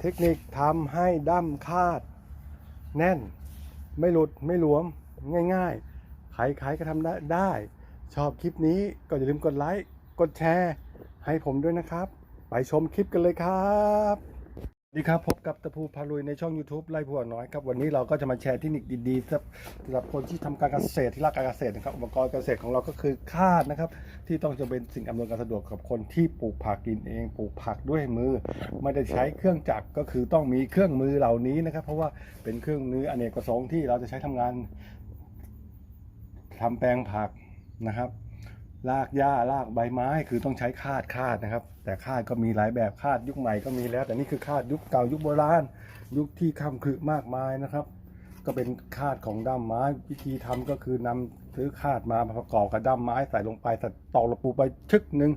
เทคนิคทำให้ดั้มคาด แน่น ไม่หลุดไม่หลวมง่ายๆ ใครๆก็ทำได้ได้ชอบคลิปนี้ก็อย่าลืมกดไลค์ กดแชร์ ให้ผมด้วยนะครับ ไปชมคลิปกันเลยครับ ดีครับ พบกับตะพูพาลุยในช่อง YouTube ไล่ผัวน้อยครับ วันนี้เราก็จะมาแชร์เทคนิคดีๆสำหรับคนที่ทำการเกษตรที่รักการเกษตรนะครับอุปกรณ์เกษตรของเราก็คือคาดนะครับ ที่ต้องจะเป็นสิ่งอำนวยความสะดวกกับคนที่ปลูกผักกินเองปลูกผักด้วยมือ ไม่ได้ใช้เครื่องจักรก็คือต้องมีเครื่องมือเหล่านี้นะครับ เพราะว่าเป็นเครื่องมืออเนกประสงค์ที่เราจะใช้ทำงานทำแปลงผักนะครับ ลากหญ้าลากใบไม้คือต้องใช้คาดคาดนะครับ แต่คาดก็มีหลายแบบคาดยุคใหม่ก็มีแล้ว แต่นี่คือคาดยุคเก่ายุคโบราณ ยุคที่ค้ำคือมากมายนะครับ ก็เป็นคาดของด้ามไม้วิธีทำก็คือนำซื้อคาดมาประกอบกับด้ามไม้ใส่ลงไปตอกระปูไปชึกหนึ่ง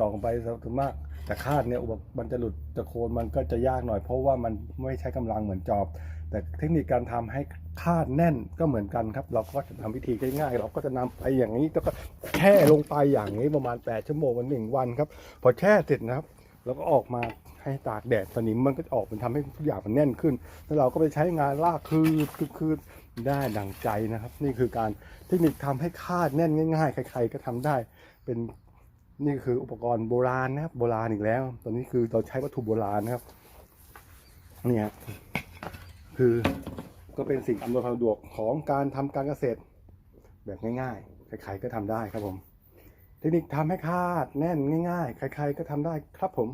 ตอกไปถึงมาก แต่คาดเนี่ยอุปมันจะหลุดจะโคนมันก็จะยากหน่อย เพราะว่ามันไม่ใช้กำลังเหมือนจอบ แต่เทคนิคการทำให้คาดแน่นก็เหมือนกันครับ เราก็จะทำวิธีง่ายๆเราก็จะนำไปอย่างนี้แล้วก็แช่ลงไปอย่างนี้ประมาณ 8 ชั่วโมงวันหนึ่งวันครับ พอแช่เสร็จนะครับ แล้วก็ออกมาให้ตากแดดสนิมมันก็ออกมันทำให้ทุกอย่างมันแน่นขึ้น แล้วเราก็ไปใช้งานลากคืดคืดได้ดังใจนะครับ นี่คือการเทคนิคทำให้คาดแน่นง่าย ๆ ใคร ๆ ก็ทำได้เป็น นี่คืออุปกรณ์โบราณนะครับ โบราณอีกแล้ว ตอนนี้คือเราใช้วัตถุโบราณนะครับนี่ยคือก็เป็นสิ่งอำนวยความสะดวกของการทำการเกษตร แบบง่ายๆ ใครๆก็ทำได้ครับผม เทคนิคทำให้คาดแน่นง่าย ๆ ใครๆก็ทำได้ครับผม